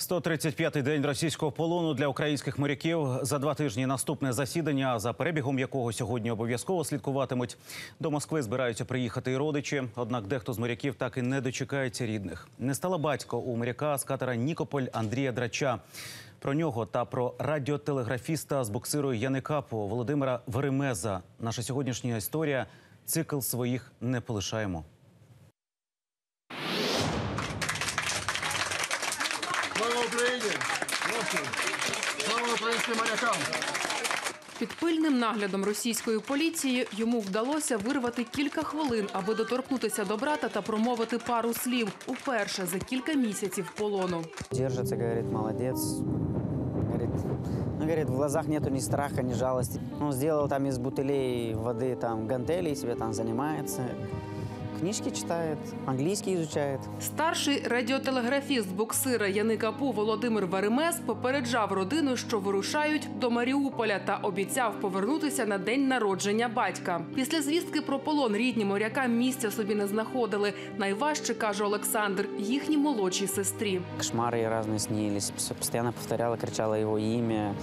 135-й день російського полону для українських моряків. За два тижні наступне засідання, за перебігом якого сьогодні обов'язково слідкуватимуть. До Москви збираються приїхати і родичі. Однак дехто з моряків так і не дочекається рідних. Не стала батько у моряка з катера Нікополь Андрія Драча. Про нього та про радіотелеграфіста з буксирою Яникапу Володимира Веремеза. Наша сьогоднішня історія. Цикл своїх не полишаємо. Слава Україні! Слава українським морякам! Під пильним наглядом російської поліції йому вдалося вирвати кілька хвилин, аби доторкнутися до брата та промовити пару слів уперше за кілька місяців полону. Держится, говорит, молодец. Говорит, ну, говорит, в глазах нету ни страха, ни жалости. Он сделал там из бутылей воды там гантели, себе там занимается Книжки читает, английский изучает. Старший радіотелеграфіст боксира Яникапу Володимир Веремес попереджав родину, що вирушають до Маріуполя та обіцяв повернутися на день народження батька. Після звістки про полон рідні моряка місця собі не знаходили. Найважче каже Олександр, їхній молодшій сестрі. Кошмары разные снились. Пс- Постоянно повторяла, кричала его имя.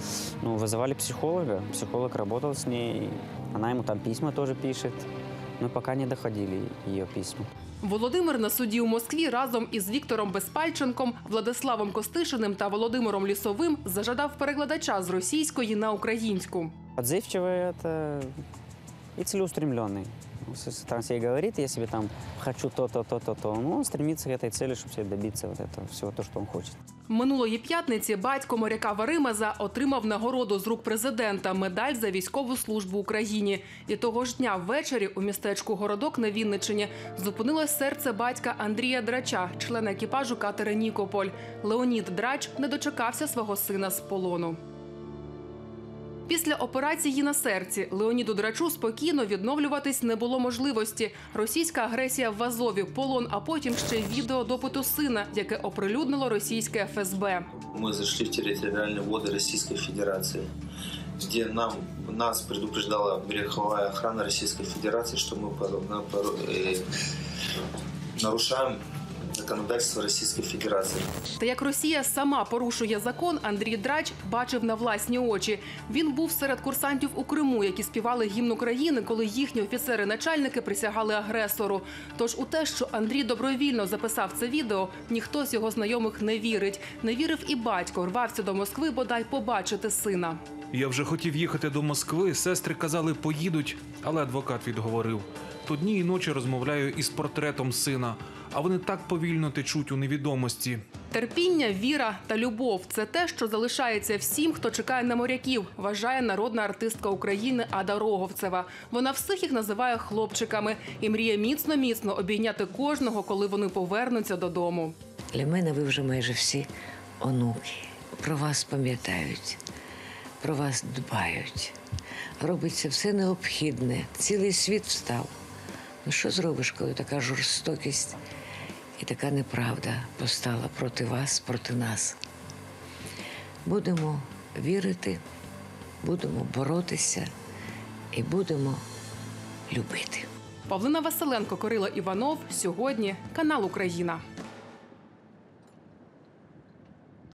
Ну, вызывали психолога. Психолог работал с ней. Она ему там письма тоже пишет. Но пока не доходили ее письма. Володимир на суді у Москві разом із Віктором Безпальченком, Владиславом Костишиним та Володимиром Лісовим зажадав перекладача з російської на українську. Отзывчивый это и целеустремленный. Ну, Если там себе говорит, я себе там хочу то-то, то-то, то, ну, он стремится к этой цели, чтобы себе добиться вот этого всего, то, что он хочет. Минулої п'ятниці батько моряка Варимаза отримав нагороду з рук президента медаль за військову службу Україні. І того ж дня ввечері у містечку Городок на Вінниччині зупинилось серце батька Андрія Драча, члена екіпажу катера Нікополь. Леонід Драч не дочекався свого сина з полону. Після операції на серці Леоніду Драчу спокійно відновлюватись не було можливості. Російська агресія в Азові, полон, а потім ще й відео допиту сина, яке оприлюднило російське ФСБ. Мы зашли в территориальные воды Российской Федерации, где нам, нас предупреждала береговая охрана Российской Федерации, что мы подобно законодательство Российской Федерации. Та як Росія сама порушує закон, Андрій Драч бачив на власні очі. Він був серед курсантів у Криму, які співали гімн України, коли їхні офіцери-начальники присягали агресору. Тож у те, що Андрій добровільно записав це відео, ніхто з його знайомих не вірить. Не вірив і батько, рвався до Москви, бодай побачити сина. Я вже хотів їхати до Москви. Сестри казали, поїдуть, але адвокат відговорив. То дні і ночі розмовляю із портретом сина, а вони так повільно течуть у невідомості. Терпіння, віра та любов це те, що залишається всім, хто чекає на моряків, вважає народна артистка України Ада Роговцева. Вона всіх їх називає хлопчиками і мріє міцно міцно обійняти кожного, коли вони повернуться додому. Для мене ви вже майже всі онуки. Про вас пам'ятають, про вас дбають. Робиться все необхідне. Цілий світ встав. Ну що зробиш, коли така жорстокість і така неправда постала проти вас, проти нас? Будемо вірити, будемо боротися і будемо любити. Павлина Василенко, Кирило Іванов. Сьогодні канал Україна.